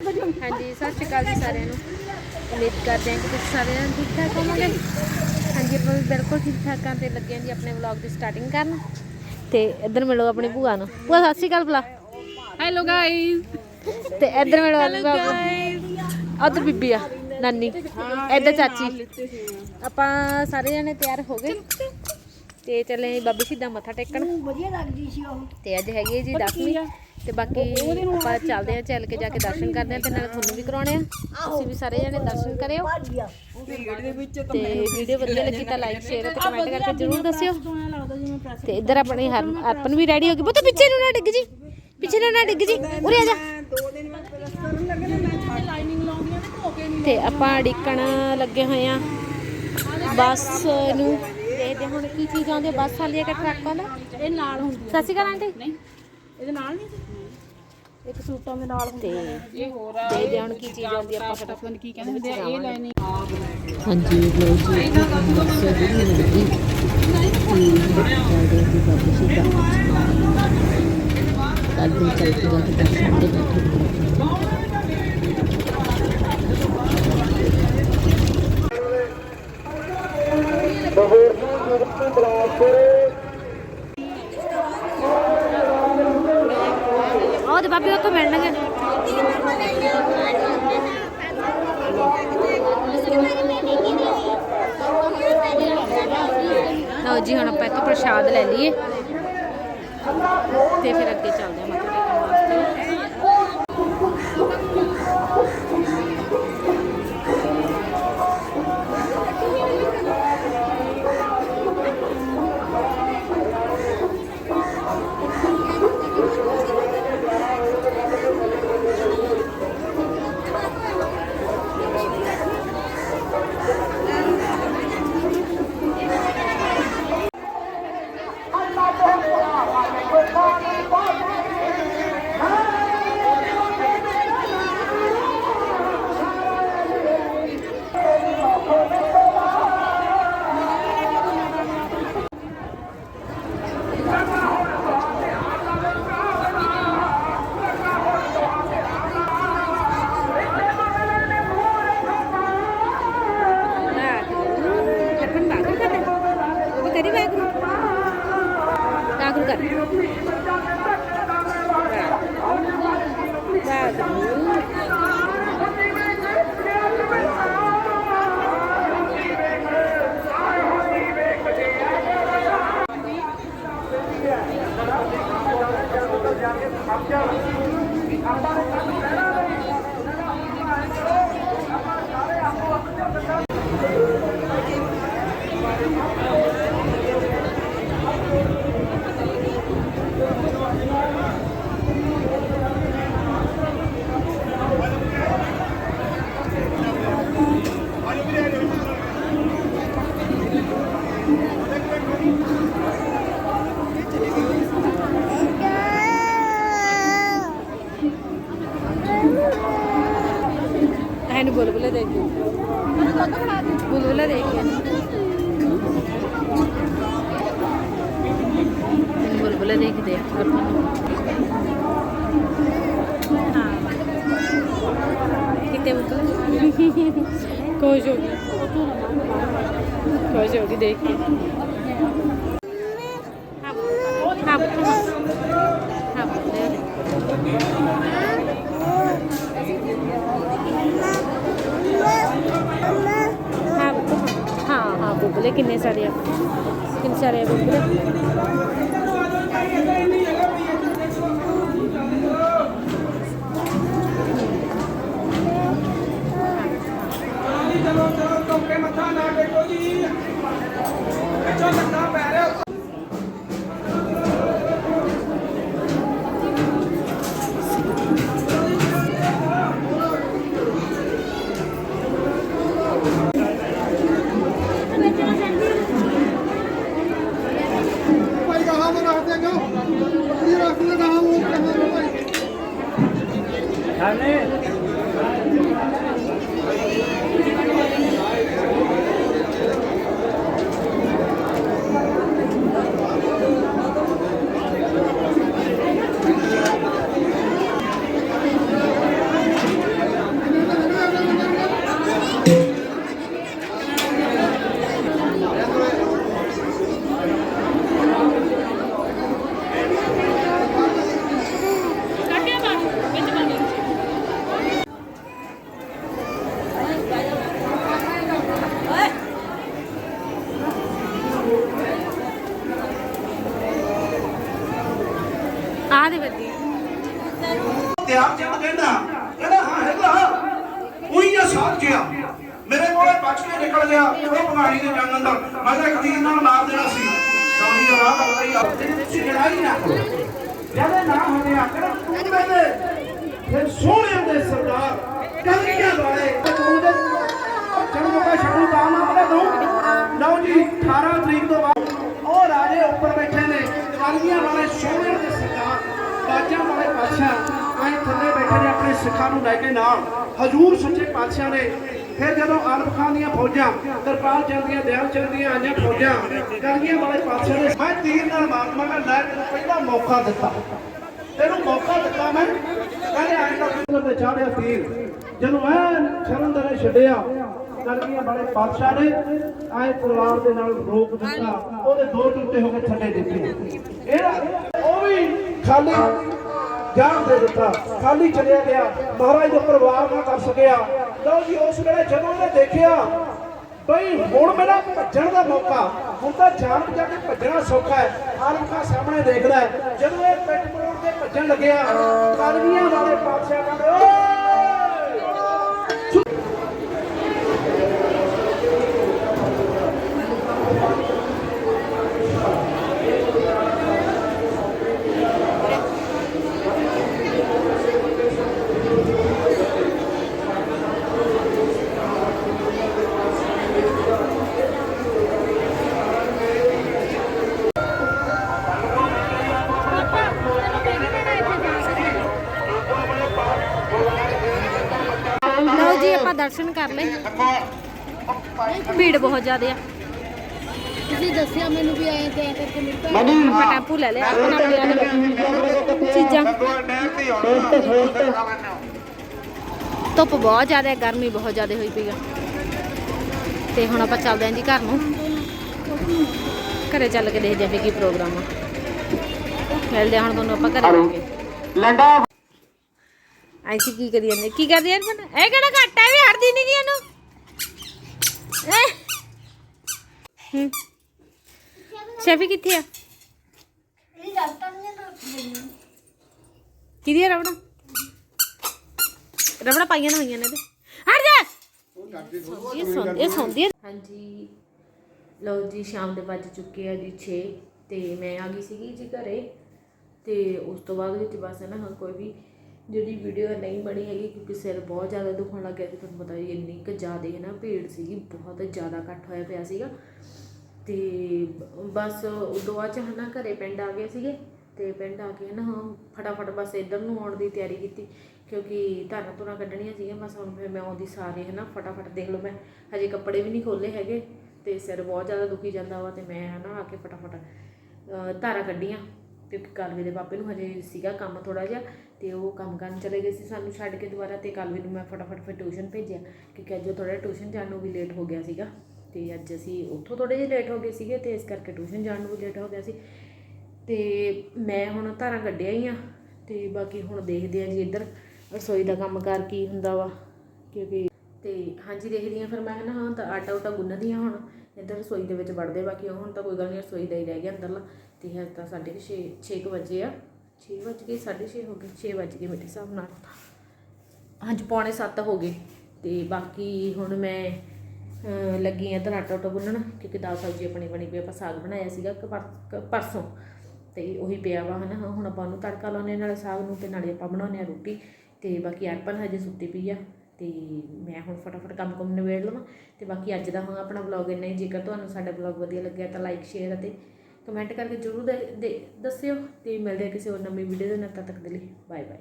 ਹਾਂਜੀ ਸਤਿ ਸ਼੍ਰੀ ਅਕਾਲ ਜੀ ਸਾਰਿਆਂ ਨੂੰ। ਉਮੀਦ ਕਰਦੇ ਹਾਂ ਕਿ ਤੁਸੀਂ ਸਾਰੇ ਜਣੇ ਠੀਕ ਠਾਕ ਹੋਵੋਗੇ। ਹਾਂਜੀ ਆਪਾਂ ਵੀ ਬਿਲਕੁਲ ਠੀਕ ਠਾਕ ਆਂ ਤੇ ਲੱਗੇ ਹਾਂ ਜੀ ਆਪਣੇ ਵਲੌਗ ਦੀ ਸਟਾਰਟਿੰਗ ਕਰਨ। ਤੇ ਇੱਧਰ ਮਿਲੋ ਆਪਣੀ ਭੂਆ ਨੂੰ। ਭੂਆ ਸਤਿ ਸ਼੍ਰੀ ਅਕਾਲ ਬੁਲਾ ਹੈਲੋ ਗਾਇਸ ਤੇ ਇੱਧਰ ਮਿਲੋ ਆਪਣੀ ਭੂਆ ਉੱਧਰ ਬੀਬੀ ਆ ਨਾਨੀ। ਇੱਧਰ ਚਾਚੀ। ਆਪਾਂ ਸਾਰੇ ਜਣੇ ਤਿਆਰ ਹੋ ਗਏ। ਤੇ ਚੱਲੇ ਬਾਬੇ ਸਿੱਧਾ ਮੱਥਾ ਟੇਕਣ। ਵਧੀਆ ਲੱਗਦੀ ਸੀ ਉਹ ਤੇ ਅੱਜ ਹੈਗੀ ਜੀ 10ਵੀਂ ਤੇ ਬਾਕੀ ਆਪਾਂ ਚੱਲਦੇ ਆ। ਚੱਲ ਕੇ ਜਾ ਕੇ ਦਰਸ਼ਨ ਕਰਦੇ ਆ ਤੇ ਨਾਲ ਤੁਹਾਨੂੰ ਵੀ ਕਰਾਉਣੇ ਆ। ਤੁਸੀਂ ਵੀ ਸਾਰੇ ਜਣੇ ਦਰਸ਼ਨ ਕਰਿਓ। ਤੇ ਵੀਡੀਓ ਵਧੀਆ ਲੱਗੀ ਤਾਂ ਲਾਈਕ ਸ਼ੇਅਰ ਤੇ ਕਮੈਂਟ ਕਰਕੇ ਜਰੂਰ ਦੱਸਿਓ। ਲੱਗਦਾ ਜਿਵੇਂ ਪ੍ਰੈਸ ਤੇ ਇੱਧਰ ਆਪਣੀ ਹਰ ਅਰਪਨ ਵੀ ਰੈਡੀ ਹੋ ਗਈ। ਪੁੱਤ ਪਿੱਛੇ ਨੂੰ ਨਾ ਡਿੱਗ ਜੀ। ਪਿੱਛੇ ਨੂੰ ਨਾ ਡਿੱਗ ਜੀ। ਉਰੇ ਆ ਜਾ। ਤੇ ਆਪਾਂ ਡਿੱਕਣ ਲੱਗੇ ਹੋਏ ਆ। ਬੱਸ ਨੂੰ। ਦੇਖਦੇ ਹੁਣ ਕੀ ਚੀਜ਼ ਆਉਂਦੀ ਆ। ਬੱਸ ਹੈ ਕਿ ਟਰੱਕ ਆਉਂਦਾ ਇਹ ਨਾਲ ਹੁੰਦੀ ਸਤਿ ਸ਼੍ਰੀ ਅਕਾਲ ਆਂਟੀ। ਨਹੀਂ ਇਹਦੇ ਨਾਲ ਨਹੀਂ ਇੱਕ ਸੂਟਾਂ ਦੇ ਨਾਲ ਹੁੰਦੀ ਤੇ ਇਹ ਹੋਰ ਆ ਦੇਖਦੇ ਹਾਂ ਹੁਣ ਕੀ ਚੀਜ਼ ਆਉਂਦੀ ਆ ਆਪਾਂ ਕੀ ਕਹਿੰਦੇ ਹੁੰਦੇ ਆ ਇਹ ਲਾਈਨਿੰਗ ਹਾਂਜੀ ਲੋ ਜੀ ਬੱਸ ਜਿਹੜੀ ਲੱਗੀ ਤੇ ਸਾਡੇ ਦੀ ਬਾਬੂ ਸੀ ਦਾ ਕੱਲ ਚੱਲ ਕੇ ਜਾ ਕੇ ਬੈਠੇ ਉਹ ਤੇ ਉੱਥੋਂ ਮਿਲਣਗੇ। ਲਓ ਜੀ, ਹੁਣ ਆਪਾਂ ਇੱਥੋਂ ਪ੍ਰਸ਼ਾਦ ਲੈ ਲਈਏ। ਤੇ ਫਿਰ ਅੱਗੇ ਚੱਲਦੇ ਹਾਂ ਬੁਲਬੁਲੇ ਦੇਖਦੇ ਆ। ਆਪਾਂ ਨੂੰ। ਹਾਂ। ਕਿਤੇ ਬੁਲਬੁਲੇ ਖੁਸ਼ ਹੋ ਗਈ ਖੁਸ਼ ਹੋ ਗਈ ਦੇਖ ਕੇ। ਹਾਂ ਹਾਂ ਹਾਂ ਹਾਂ ਹਾਂ ਪੁੱਤ। ਹਾਂ ਹਾਂ ਬੁੱਬਲੇ ਨਾ ਕਹਿੰਦਾ, ਹਾਂ, ਹੈਗਾ। ਉਹੀ ਆ ਸਾਥਿਆ ਮੇਰੇ ਕੋਲੇ ਬਚ ਕੇ ਨਿਕਲ ਗਿਆ, ਉਹ ਭਗਾਣੀ ਦੇ ਜੰਗ ਅੰਦਰ ਮੈਂ ਤਾਂ ਇੱਕ ਇਹਨਾਂ ਨੂੰ ਮਾਰ ਦੇਣਾ ਸੀ। ਸੌਣੀ ਦਾ ਰਾਹ ਕਰ ਰਹੀ ਆਪਣੇ ਤੁਸੀਂ ਨਾ ਕਰੋ। ਜਦੋਂ ਨਾ ਹੋਵੇ ਆਕੜ ਤੂੰ ਕਹਿੰਦੇ, ਫਿਰ ਸੋਹਣੇ ਦੇ ਸਰਦਾਰ ਕੰਗੀਆਂ ਵਾਲੇ, ਤੂੰ ਦੇ ਸਿੱਖਾਂ ਨੂੰ ਲੈ ਕੇ ਨਾਲ ਹਜੂਰ ਸੱਚੇ ਪਾਤਸ਼ਾਹ ਨੇ ਫਿਰ ਜਦੋਂ ਆਲਮ ਖਾਨ ਦੀਆਂ ਫੌਜਾਂ, ਦਰਬਾਰ ਚੰਦੀਆਂ ਦਿਆਲ ਚੰਦੀਆਂ ਆਈਆਂ ਫੌਜਾਂ ਕਲਗੀਆਂ ਵਾਲੇ ਪਾਤਸ਼ਾਹ ਨੇ ਮੈਂ ਤੀਰ ਨਾਲ ਮਾਰ ਮਗਾ ਲੈ ਤੈਨੂੰ ਪਹਿਲਾ ਮੌਕਾ ਦਿੱਤਾ। ਤੈਨੂੰ ਮੌਕਾ ਦਿੱਤਾ ਮੈਂ। ਕਹਿੰਦੇ ਆਏ ਤਾਂ ਤੇ ਚਾੜਿਆ ਤੀਰ। ਜਦੋਂ ਐ ਸ਼ਰਨਦਾਰੇ ਛੱਡਿਆ ਕਲਗੀਆਂ ਵਾਲੇ ਪਾਤਸ਼ਾਹ ਨੇ ਆਏ ਤਲਵਾਰ ਦੇ ਨਾਲ ਰੋਕ ਦਿੱਤਾ। ਉਹਦੇ ਦੋ ਟੁੱਟੇ ਹੋ ਕੇ ਥੱਲੇ ਦਿੱਤੇ ਇਹਦਾ ਉਹ ਵੀ ਖਾਲੀ ਜਾਨ ਦੇ ਦਿੱਤਾ। ਖਾਲੀ ਚਲਿਆ ਗਿਆ। ਮਹਾਰਾਜ ਦੇ ਉੱਪਰ ਨਾ ਕਰ ਸਕਿਆ ਲਓ ਜੀ, ਉਸ ਵੇਲੇ ਜਦੋਂ ਉਹਨੇ ਦੇਖਿਆ, ਬਈ ਹੁਣ ਮੇਰਾ ਭੱਜਣ ਦਾ ਮੌਕਾ। ਹੁਣ ਤਾਂ ਜਾਨ ਬਚਾ ਕੇ ਭੱਜਣਾ ਸੌਖਾ ਹੈ। ਆਲਮ ਸਾਹਮਣੇ ਦੇਖਦਾ ਹੈ। ਜਦੋਂ ਇਹ ਪਿੱਠ ਮੋੜ ਕੇ ਭੱਜਣ ਲੱਗਿਆ, ਕਾਲਵੀਆਂ ਵਾਲੇ ਪਾਤਸ਼ਾਹ ਕਹਿੰਦੇ ਓਏ ਲਓ ਜੀ ਆਪਾਂ ਲਏ ਭੀੜ ਬਹੁਤ ਜ਼ਿਆਦਾ ਆ। ਤੁਸੀਂ ਦੱਸਿਆ ਮੈਨੂੰ ਵੀ ਆਏ ਤੇ ਆ ਕਰਕੇ ਕੋਲ ਆਪਾਂ ਟੈਂਪੂ ਲੈ ਲਿਆ ਆਪਣਾ ਲਿਆ ਚੀਜ਼ਾਂ। ਧੁੱਪ ਬਹੁਤ ਜ਼ਿਆਦਾ ਹੈ ਗਰਮੀ ਬਹੁਤ ਜ਼ਿਆਦਾ ਹੋਈ ਪਈ ਆ। ਤੇ ਹੁਣ ਆਪਾਂ ਚੱਲਦੇ ਆਂ ਜੀ ਘਰ ਨੂੰ। ਘਰੇ ਚੱਲ ਕੇ ਦੇਖਦੇ ਆਂ ਵੀ ਕੀ ਪ੍ਰੋਗਰਾਮ ਆ। ਮਿਲਦੇ ਆਂ ਹੁਣ ਤੁਹਾਨੂੰ ਆਪਾਂ ਘਰੇ ਜਾ ਕੇ ਲੰਡਾ ਐਸੀ ਕੀ ਕਰੀ ਜਾਂਦੇ? ਕੀ ਕਰਦੇ ਯਾਰ ਬਣ ਇਹ ਕਿਹੜਾ ਘੱਟ ਵੀ ਹਟਦੀ ਨਹੀਂ ਗਈ ਇਹਨੂੰ। ਸ਼ੈਫੀ ਕਿੱਥੇ ਆ? ਕਿਹਦੀ ਆ ਰਬੜਾ? ਰਬੜਾ ਪਾਈਆਂ ਹੋਈਆਂ ਨੇ ਤੇ ਹਟ ਜਾ! ਇਹ ਸੌਂ ਇਹ ਸੌਂਦੀ ਹਾਂਜੀ। ਲਓ ਜੀ, ਸ਼ਾਮ ਦੇ ਵੱਜ ਚੁੱਕੇ ਆ ਜੀ 6 ਤੇ ਮੈਂ ਆ ਗਈ ਸੀਗੀ ਜੀ ਘਰੇ। ਤੇ ਉਸ ਤੋਂ ਬਾਅਦ ਵਿੱਚ ਬਸ ਨਾ ਕੋਈ ਵੀ ਜਿਹੜੀ ਵੀਡੀਓ ਨਹੀਂ ਬਣੀ ਹੈਗੀ ਕਿਉਂਕਿ ਸਿਰ ਬਹੁਤ ਜ਼ਿਆਦਾ ਦੁਖਣ ਲੱਗ ਗਿਆ ਸੀ ਤੁਹਾਨੂੰ ਪਤਾ ਹੀ ਇੰਨੀ ਕੁ ਜ਼ਿਆਦਾ ਹੈ ਨਾ ਭੀੜ ਸੀਗੀ, ਬਹੁਤ ਜ਼ਿਆਦਾ ਇਕੱਠ ਹੋਇਆ ਪਿਆ ਸੀਗਾ। ਤੇ ਬਸ ਉਦੋਂ ਬਾਅਦ ਚ ਹਨਾ ਘਰੇ ਪਿੰਡ ਆ ਗਏ ਸੀਗੇ ਤੇ ਪਿੰਡ ਆ ਕੇ ਨਾ ਫਟਾਫਟ ਬਸ ਇੱਧਰ ਨੂੰ ਆਉਣ ਦੀ ਤਿਆਰੀ ਕੀਤੀ ਕਿਉਂਕਿ ਧਾਰਾਂ ਧੁਰਾਂ ਕੱਢਣੀਆਂ ਸੀਗੀਆਂ, ਬਸ ਹੁਣ ਫਿਰ ਮੈਂ ਆਉਂਦੀ ਸਾਰੇ ਹਨਾ ਫਟਾਫਟ ਦੇਖ ਲਓ ਮੈਂ। ਹਜੇ ਕੱਪੜੇ ਵੀ ਨਹੀਂ ਖੋਲੇ ਹੈਗੇ ਤੇ ਸਿਰ ਬਹੁਤ ਜ਼ਿਆਦਾ ਦੁਖੀ ਜਾਂਦਾ ਵਾ ਤੇ ਮੈਂ ਹਨਾ ਆ ਕੇ ਫਟਾਫਟ ਧਾਰਾਂ ਕੱਢੀਆਂ ਕਿਉਂਕਿ ਕਾਲਵੇ ਦੇ ਪਾਪੇ ਨੂੰ ਹਜੇ ਸੀਗਾ ਕੰਮ ਥੋੜਾ ਜਿਹਾ। ਅਤੇ ਉਹ ਕੰਮ ਕਰਨ ਚਲੇ ਗਏ ਸੀ। ਸਾਨੂੰ ਛੱਡ ਕੇ ਦੁਬਾਰਾ ਅਤੇ ਕੱਲ੍ਹ ਨੂੰ ਮੈਂ ਫਟਾਫਟ ਫਿਰ ਟਿਊਸ਼ਨ ਭੇਜਿਆ ਕਿਉਂਕਿ ਅੱਜ ਉਹ ਥੋੜਾ ਟਿਊਸ਼ਨ ਜਾਣ ਨੂੰ ਵੀ ਲੇਟ ਹੋ ਗਿਆ ਸੀਗਾ ਅਤੇ ਅੱਜ ਅਸੀਂ ਉੱਥੋਂ ਥੋੜ੍ਹੇ ਜਿਹੇ ਲੇਟ ਹੋ ਗਏ ਸੀਗੇ ਅਤੇ ਇਸ ਕਰਕੇ ਟਿਊਸ਼ਨ ਜਾਣ ਨੂੰ ਵੀ ਲੇਟ ਹੋ ਗਿਆ ਸੀ। ਅਤੇ ਮੈਂ ਹੁਣ ਧਾਰਾਂ ਕੱਢਿਆ ਹੀ ਆ ਅਤੇ ਬਾਕੀ ਹੁਣ ਦੇਖਦੇ ਆ ਜੀ ਇੱਧਰ ਰਸੋਈ ਦਾ ਕੰਮ ਕਾਰ ਕੀ ਹੁੰਦਾ ਵਾ ਕਿਉਂਕਿ ਤੇ ਹਾਂਜੀ ਦੇਖਦੀ ਆ ਫਿਰ ਮੈਂ ਨਾ ਹਾਂ ਤਾਂ ਆਟਾ ਉਟਾ ਗੁੰਨਦੀ ਆ ਹੁਣ, ਇੱਧਰ ਰਸੋਈ ਦੇ ਵਿੱਚ ਵੜਦੇ ਬਾਕੀ ਹੁਣ ਤਾਂ ਕੋਈ ਗੱਲ ਨਹੀਂ ਰਸੋਈ ਦਾ ਹੀ ਰਹਿ ਗਿਆ ਅੰਦਰਲਾ ਤੇ ਹੈ ਤਾਂ ਸਾਡੇ ਕੁ ਛੇ 6 ਵਜੇ ਆ। 6 ਵਜ ਗਏ 6:30 ਹੋ ਗਏ 6 ਵਜ ਗਏ ਮੇਰੇ ਹਿਸਾਬ ਨਾਲ। ਹਾਂਜੀ ਪੌਣੇ 7 ਹੋ ਗਏ ਤੇ ਬਾਕੀ ਹੁਣ ਮੈਂ ਲੱਗੀ ਆ ਇੱਧਰ ਆਟਾ ਉਟਾ ਗੁੰਨਣ ਕਿਉਂਕਿ ਦਾਲ ਸਬਜ਼ੀ ਆਪਣੀ ਬਣੀ ਪਈ ਆਪਾਂ ਸਾਗ ਬਣਾਇਆ ਸੀਗਾ ਕਿ ਪਰਸੋਂ। ਤੇ ਉਹੀ ਪਿਆ ਵਾ ਹਨਾ, ਹੁਣ ਆਪਾਂ ਉਹਨੂੰ ਤੜਕਾ ਲਾਉਣੇ ਨਾਲੇ ਸਾਗ ਨੂੰ, ਤੇ ਨਾਲੇ ਆਪਾਂ ਬਣਾਉਣੇ ਆ ਰੋਟੀ। ਤੇ ਬਾਕੀ ਅਰਪਨ ਹਜੇ ਸੁੱਤੀ ਪਈ ਆ, ਤੇ ਮੈਂ ਹੁਣ ਫਟਾਫਟ ਕੰਮ ਕੰਮ ਨਿਬੇੜ ਲਵਾਂ। ਤੇ ਬਾਕੀ ਅੱਜ ਦਾ ਹੁਣ ਆਪਣਾ ਵਲੌਗ ਇੰਨਾ ਹੀ, ਜੇਕਰ ਤੁਹਾਨੂੰ ਸਾਡਾ ਵਲੌਗ ਵਧੀਆ ਲੱਗਿਆ ਤਾਂ ਲਾਈਕ ਸ਼ੇਅਰ ਅਤੇ ਕਮੈਂਟ ਕਰਕੇ ਜਰੂਰ ਦੇ- ਦੇ- ਦੱਸਿਓ ਤੇ ਮਿਲਦੇ ਆ ਕਿਸੇ ਹੋਰ ਨਵੀਂ ਵੀਡੀਓ ਦੇ ਨਾਲ, ਤਦ ਤੱਕ ਦੇ ਲਈ ਬਾਏ ਬਾਏ